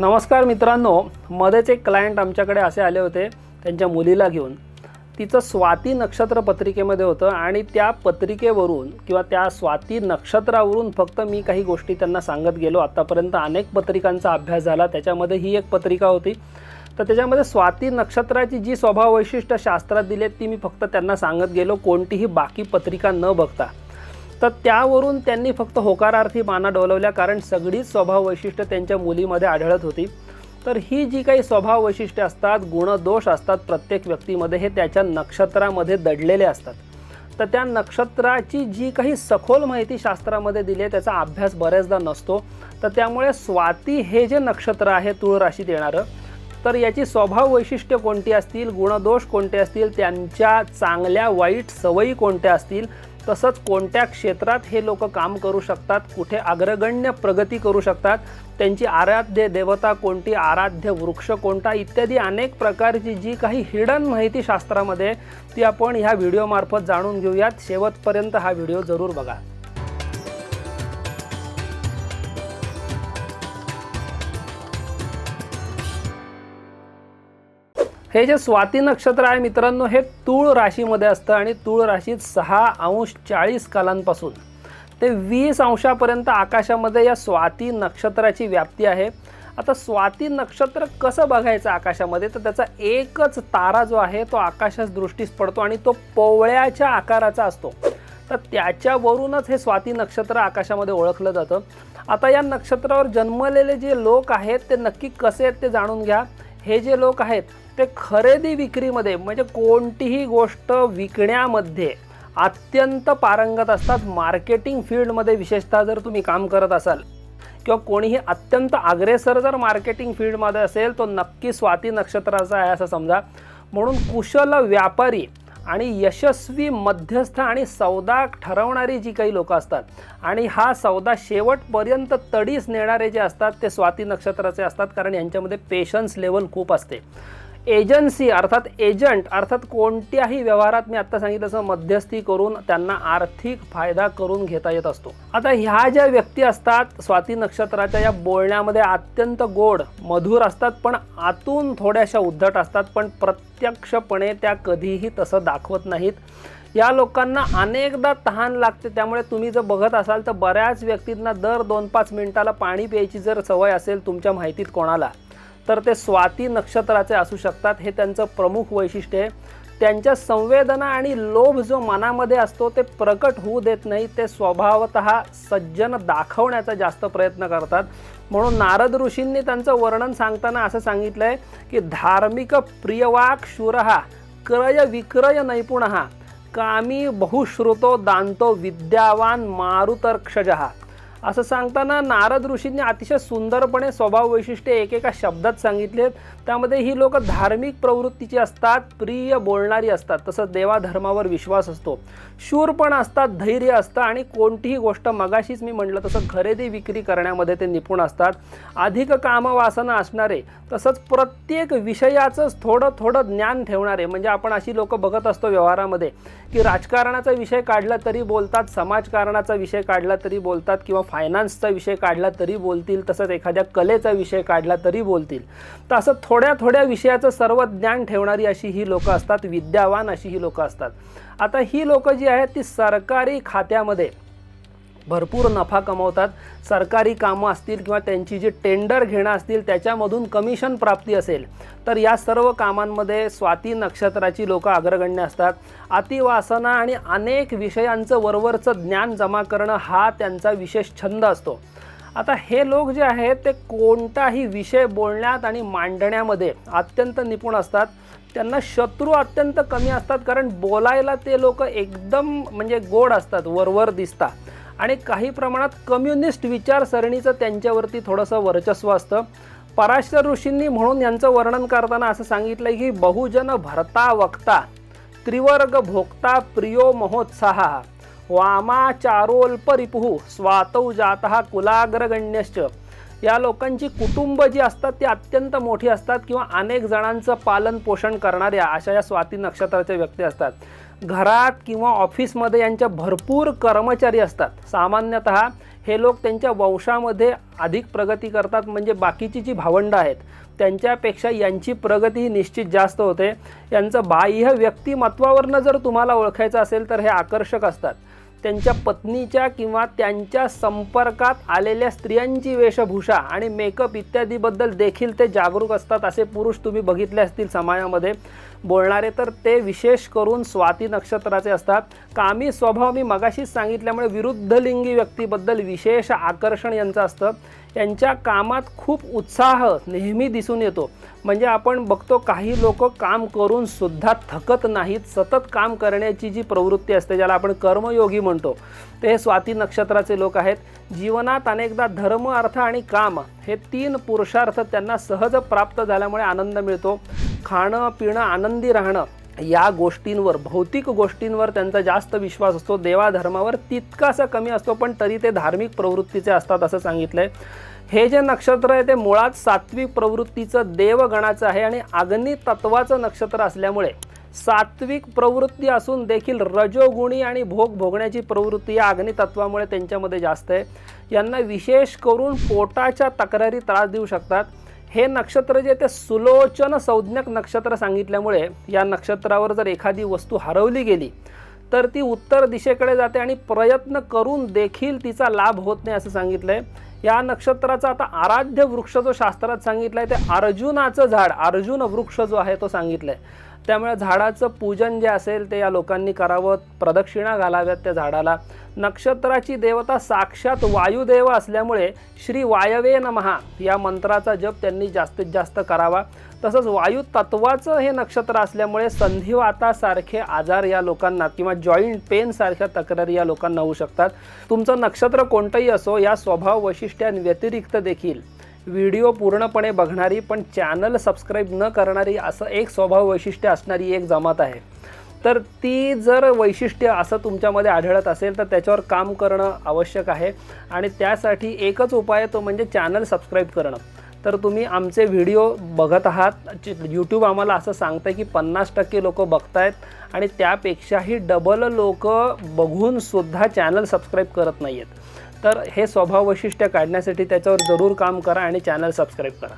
नमस्कार मित्रांनो मध्येच एक क्लायंट आमच्याकडे असे आले होते त्यांच्या मुलीला घेऊन. तिचं स्वाती नक्षत्र पत्रिकेमध्ये होतं आणि त्या पत्रिकेवरून किंवा त्या स्वाती नक्षत्रावरून फक्त मी काही गोष्टी त्यांना सांगत गेलो. आत्तापर्यंत अनेक पत्रिकांचा अभ्यास झाला त्याच्यामध्ये ही एक पत्रिका होती. तर त्याच्यामध्ये स्वाती नक्षत्राची जी स्वभाव वैशिष्ट्य शास्त्रात दिली आहेत ती मी फक्त त्यांना सांगत गेलो. कोणतीही बाकी पत्रिका न बघता. तर त्यावरून त्यांनी फक्त होकारार्थी माना डोलवल्या कारण सगळीच स्वभाव वैशिष्ट्य त्यांच्या मुलीमध्ये आढळत होती. तर ही जी काही स्वभाव वैशिष्ट्ये असतात गुणदोष असतात प्रत्येक व्यक्तीमध्ये हे त्याच्या नक्षत्रामध्ये दडलेले असतात. तर त्या नक्षत्राची जी काही सखोल माहिती शास्त्रामध्ये दिली आहे त्याचा अभ्यास बऱ्याचदा नसतो. तर त्यामुळे स्वाती हे जे नक्षत्र आहे तुळ राशीत येणारं तर याची स्वभाव वैशिष्ट्य कोणती असतील गुणदोष कोणते असतील त्यांच्या चांगल्या वाईट सवयी कोणत्या असतील तसंच कोणत्या क्षेत्रात हे लोक काम करू शकतात कुठे अग्रगण्य प्रगती करू शकतात त्यांची आराध्य देवता कोणती आराध्य वृक्ष कोणता इत्यादी अनेक प्रकारची जी काही हिडन माहिती शास्त्रामध्ये ती आपण ह्या व्हिडिओमार्फत जाणून घेऊयात. शेवटपर्यंत हा व्हिडिओ जरूर बघा. हे जे स्वाती नक्षत्र आहे मित्रांनो हे तूळ राशीमध्ये असतं आणि तूळ राशीत सहा अंश चाळीस कालांपासून. ते वीस अंशापर्यंत आकाशामध्ये या स्वाती नक्षत्राची व्याप्ती आहे. आता स्वाती नक्षत्र कसं बघायचं आकाशामध्ये? तर त्याचा एकच तारा जो आहे तो आकाशास दृष्टीस पडतो आणि तो पोवळ्याच्या आकाराचा असतो. तर त्याच्यावरूनच हे स्वाती नक्षत्र आकाशामध्ये ओळखलं जातं. आता या नक्षत्रावर जन्मलेले जे लोक आहेत ते नक्की कसे आहेत ते जाणून घ्या. हे जे लोक आहेत ते खरेदी विक्रीमध्ये म्हणजे कोणतीही गोष्ट विकण्यामध्ये अत्यंत पारंगत असतात. मार्केटिंग फील्डमध्ये विशेषतः जर तुम्ही काम करत असाल किंवा कोणीही अत्यंत अग्रेसर जर मार्केटिंग फील्डमध्ये असेल तो नक्की स्वाती नक्षत्राचा आहे असं समजा. म्हणून कुशल व्यापारी आणि यशस्वी मध्यस्थ आणि सौदा ठरवणारी जी काही लोकं असतात आणि हा सौदा शेवटपर्यंत तडीस नेणारे जे असतात ते स्वाती नक्षत्राचे असतात कारण यांच्यामध्ये पेशन्स लेवल खूप असते. एजन्सी अर्थात एजंट अर्थात कोणत्याही व्यवहारात मी आत्ता सांगितलं तसं मध्यस्थी करून त्यांना आर्थिक फायदा करून घेता येत असतो. आता ह्या ज्या व्यक्ती असतात स्वाती नक्षत्राच्या या बोलण्यामध्ये अत्यंत गोड मधुर असतात पण आतून थोड्याशा उद्धट असतात पण प्रत्यक्षपणे त्या कधीही तसं दाखवत नाहीत. या लोकांना अनेकदा तहान लागते त्यामुळे तुम्ही जर बघत असाल तर बऱ्याच व्यक्तींना दर दोन पाच मिनिटाला पाणी प्यायची जर सवय असेल तुमच्या माहितीत कोणाला तर ते स्वाती नक्षत्राचे असू शकतात. हे त्यांचं प्रमुख वैशिष्ट्य आहे. त्यांच्या संवेदना आणि लोभ जो मनामध्ये असतो ते प्रकट होऊ देत नाही. ते स्वभावत सज्जन दाखवण्याचा जास्त प्रयत्न करतात. म्हणून नारद ऋषींनी त्यांचं वर्णन सांगताना असं सांगितलं आहे की धार्मिक प्रियवाक शूरहा क्रय विक्रय नैपुण कामी बहुश्रुतो दांतो विद्यावान मारुतर्क्षजहा असं सांगताना नारद ऋषींनी अतिशय सुंदरपणे स्वभाव वैशिष्ट्ये एकेका शब्दात सांगितलेत. त्यामध्ये ही लोक धार्मिक प्रवृत्तीची असतात प्रिय बोलणारी असतात तसंच देवाधर्मावर विश्वास असतो. शूर पण असतात धैर्य असतं आणि कोणतीही गोष्ट मगाशीच मी म्हटलं तसं खरेदी विक्री करण्यामध्ये ते निपुण असतात. अधिक कामवासना असणारे तसंच प्रत्येक विषयाचंच थोडं थोडं ज्ञान ठेवणारे म्हणजे आपण अशी लोक बघत असतो व्यवहारामध्ये की राजकारणाचा विषय काढला तरी बोलतात समाजकारणाचा विषय काढला तरी बोलतात किंवा फायनान्सचा विषय काढला तरी बोलतील तसंच एखाद्या कलेचा विषय काढला तरी बोलतील. तर असं थोड्या थोड्या विषयाचं सर्व ज्ञान ठेवणारी अशी ही लोकं असतात विद्यावान अशी ही लोकं असतात. आता ही लोकं जी आहेत ती सरकारी खात्यामध्ये भरपूर नफा कमवतात. सरकारी कामं असतील किंवा त्यांची जी टेंडर घेणं असतील त्याच्यामधून कमिशन प्राप्ती असेल तर या सर्व कामांमध्ये स्वाती नक्षत्राची लोक अग्रगण्य असतात. अतिवासना आणि अनेक विषयांचं वरवरचं ज्ञान जमा करणं हा त्यांचा विशेष छंद असतो. आता हे लोक जे आहेत ते कोणताही विषय बोलण्यात आणि मांडण्यामध्ये अत्यंत निपुण असतात. त्यांना शत्रू अत्यंत कमी असतात कारण बोलायला ते लोक एकदम म्हणजे गोड असतात वरवर दिसतात आणि काही प्रमाणात कम्युनिस्ट विचारसरणीचं त्यांच्यावरती थोडंसं वर्चस्व असतं. पराशर ऋषींनी म्हणून यांचं वर्णन करताना असं सांगितलं की बहुजन भरता वक्ता त्रिवर्ग भोक्ता प्रियो महोत्साह वामाचारोल्परिपुः स्वातौ जातः कुलाग्रगण्यश्च. या लोकांची कुटुंब जी असतात ती अत्यंत मोठी असतात किंवा अनेक जणांचं पालन पोषण करणाऱ्या अशा या स्वाती नक्षत्राच्या व्यक्ती असतात. घरात किंवा ऑफिसमध्ये यांच्या भरपूर कर्मचारी असतात. सामान्यतः हे लोक त्यांच्या वंशामध्ये अधिक प्रगती करतात म्हणजे बाकीची जी भावंडं आहेत त्यांच्यापेक्षा यांची प्रगती ही निश्चित जास्त होते. यांचं बाह्य व्यक्तिमत्वावरनं जर तुम्हाला ओळखायचं असेल तर हे आकर्षक असतात. त्यांच्या पत्नीच्या किंवा त्यांच्या संपर्कात आलेल्या स्त्रियांची वेशभूषा आणि मेकअप इत्यादीबद्दल देखील ते जागरूक असतात असे पुरुष तुम्ही बघितले असतील समाजामध्ये. बोलणारे तर ते विशेष करून स्वाती नक्षत्राचे असतात. कामी स्वभाव मी मगाशीच सांगितल्यामुळे विरुद्ध लिंगी व्यक्तीबद्दल विशेष आकर्षण यांचं असतं. यांच्या कामात खूप उत्साह नेहमी दिसून येतो. म्हणजे आपण बघतो काही लोक काम करून सुद्धा थकत नाहीत. सतत काम करण्याची जी प्रवृत्ती असते ज्याला आपण कर्मयोगी म्हणतो ते हे स्वाती नक्षत्राचे लोक आहेत. जीवनात अनेकदा धर्म अर्थ आणि काम हे तीन पुरुषार्थ त्यांना सहज प्राप्त झाल्यामुळे आनंद मिळतो. खाणं पिणं आनंदी राहणं या गोष्टींवर भौतिक गोष्टींवर त्यांचा जास्त विश्वास असतो. देवाधर्मावर तितकासा कमी असतो पण तरी ते धार्मिक प्रवृत्तीचे असतात असं सांगितलंय. हे जे नक्षत्र आहे ते मुळात सात्विक प्रवृत्तीचं देवगणाचं आहे आणि अग्नी तत्वाचं नक्षत्र असल्यामुळे सात्विक प्रवृत्ती असून देखील रजोगुणी आणि भोग भोगण्याची प्रवृत्ती या अग्नी तत्वामुळे त्यांच्यामध्ये जास्त आहे. यांना विशेष करून पोटाच्या तक्रारी त्रास देऊ शकतात. हे नक्षत्र जे ते सुलोचन संज्ञक नक्षत्र सांगितल्यामुळे या नक्षत्रावर जर एखादी वस्तू हरवली गेली तर ती उत्तर दिशेकडे जाते आणि प्रयत्न करून देखील तिचा लाभ होत नाही असं सांगितलंय. या नक्षत्राचा आता आराध्य वृक्ष जो शास्त्रात सांगितलाय ते अर्जुनाचं झाड अर्जुन वृक्ष जो आहे तो सांगितलाय. त्यामुळे झाडाचं पूजन जे असेल ते या लोकांनी करावं प्रदक्षिणा घालाव्यात त्या झाडाला. नक्षत्राची देवता साक्षात वायुदेव असल्यामुळे श्री वायवे नमहा या मंत्राचा जप त्यांनी जास्तीत जास्त करावा. तसंच वायू तत्वाचं हे नक्षत्र असल्यामुळे संधिवातासारखे आजार या लोकांना किंवा जॉईंट पेनसारख्या तक्रारी या लोकांना होऊ शकतात. तुमचं नक्षत्र कोणतंही असो या स्वभाव वैशिष्ट्यांव्यतिरिक्त देखील. व्हिडिओ पूर्णपणे बघणारी पण चॅनल सबस्क्राईब न करणारी असं एक स्वभाव वैशिष्ट्य असणारी एक जमात आहे. तर ती जर वैशिष्ट्य असं तुमच्यामध्ये आढळत असेल तर त्याच्यावर काम करणं आवश्यक आहे. आणि त्यासाठी एकच उपाय तो म्हणजे चॅनल सबस्क्राईब करणं. तर तुम्ही आमचे व्हिडिओ बघत आहात. यूट्यूब आम्हाला असं सांगतं की पन्नास टक्के लोक बघतायत आणि त्यापेक्षाही डबल लोक बघूनसुद्धा चॅनल सबस्क्राईब करत नाही आहेत तर हे स्वभाव वैशिष्ट्य काढण्यासाठी त्याच्यावर जरूर काम करा आणि चॅनल सबस्क्राईब करा.